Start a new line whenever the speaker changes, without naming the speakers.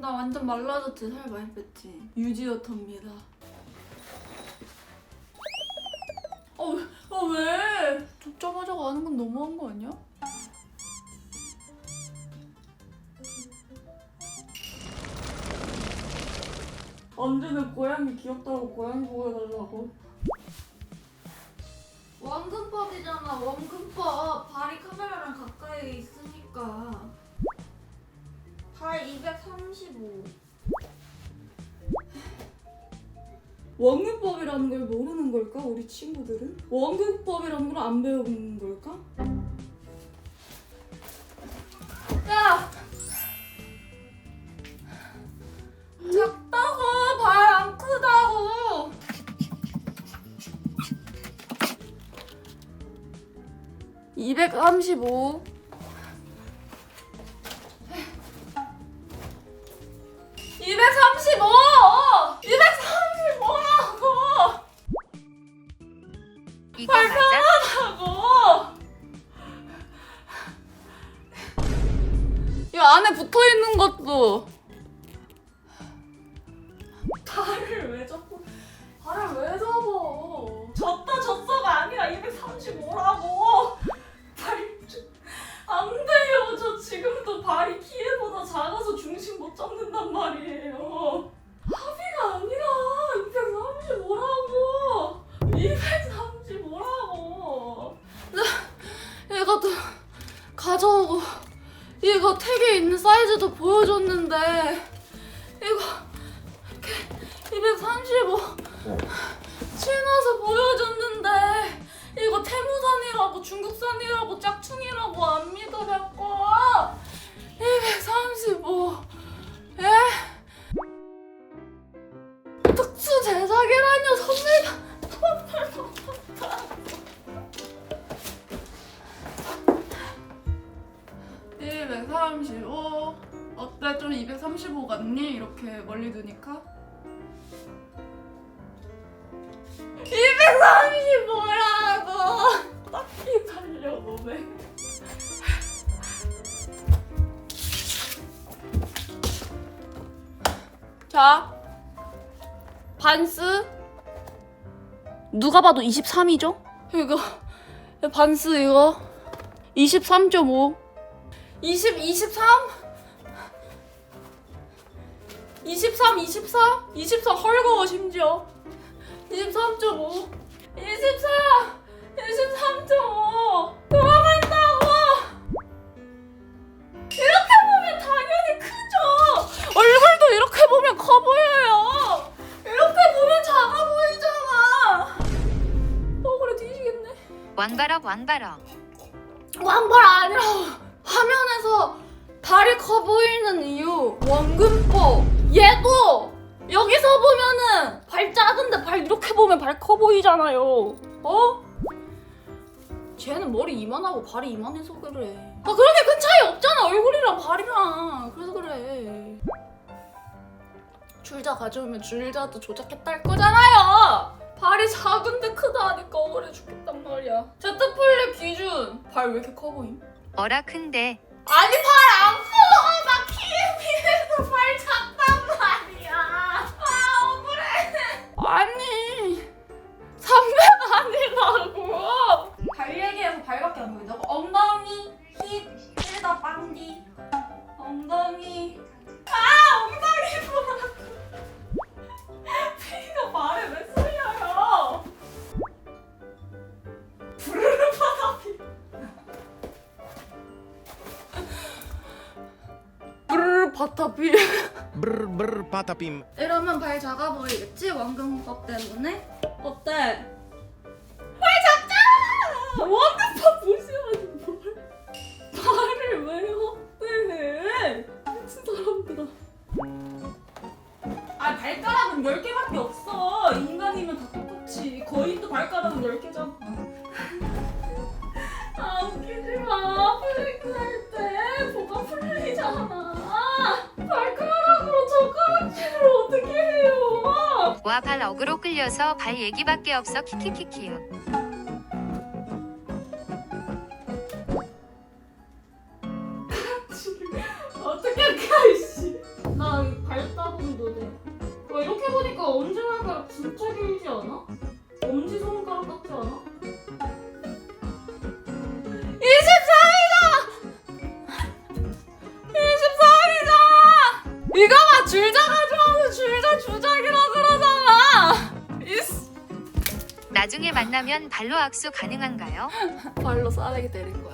나 완전 말라졌지 살 많이 뺐지. 유지어터입니다. 어, 왜- 어 왜? 좁자마자 가는 건 너무한 거 아니야? 언제는 고양이 귀엽다고 고양이 보여달라고. 원근법이잖아 원근법. 발이 카메라랑 가까이 있으니까 발 235. 원근법이라는 걸 모르는 걸까? 우리 친구들은? 원근법이라는 걸 안 배우는 걸까? 야! 작다고! 발 안 크다고! (235) 235! 235라고!
이거 맞아?
하고! 이 안에 붙어 있는 것도 발을 왜 접고 발을 왜 보여줬는데 이거 235 친화서 어. 보여줬는데 이거 태무산이라고 중국산이라고 짝퉁이라고 안 믿으랬고. 235 에? 특수 제작이라뇨 선물 선물 선물 135 너는 235 같니? 이렇게 멀리 두니까 235라고 딱히 달려고 왜 자, 반스 누가 봐도 23이죠? 이거 반스 이거 23.5 20, 23? 23, 24 23 헐거워 심지어. 23.5 24 23.5 돌아간다고! 이렇게 보면 당연히 크죠. 얼굴도 이렇게 보면 커 보여요. 이렇게 보면 작아 보이잖아. 어 그래 뒤지겠네.
왕바럭 왕바럭
왕발 아니라 화면에서 발이 커 보이는 이유 원근법 얘도 여기서 보면은 발 작은데 발 이렇게 보면 발 커 보이잖아요. 어? 쟤는 머리 이만하고 발이 이만해서 그래. 아 그렇게 큰 차이 없잖아 얼굴이랑 발이랑. 그래서 그래. 줄자 가져오면 줄자도 조작했다 할 거잖아요. 발이 작은데 크다 하니까 억울해 죽겠단 말이야. 제트플립 기준 발 왜 이렇게 커 보임?
어라 큰데.
아니 발 안 보인다고? 엉덩이 힙 찔다 빵디 엉덩이 아 엉덩이 보라고 피가 발에 왜 쏠려요 부르르 바닥이 부르르 바타피
Brr brr patapim.
이러면 발 작아 보이겠지? 원근법 때문에 어때? 원근법 무시하는 뭘 발을 왜 확대해? 미친 사람들아. 아 발가락은 10개밖에 없어. 인간이면 다 똑같이. 거인도 발가락은 10개잖아. 아 웃기지 마. 플레이크 할때 뭐가 풀리잖아. 발가락으로 젓가락질을 어떻게 해요?
와발 어그로 끌려서 발 얘기밖에 없어. 키키키키요 나중에 만나면 발로 악수 가능한가요?
발로 싸대기 때린 거.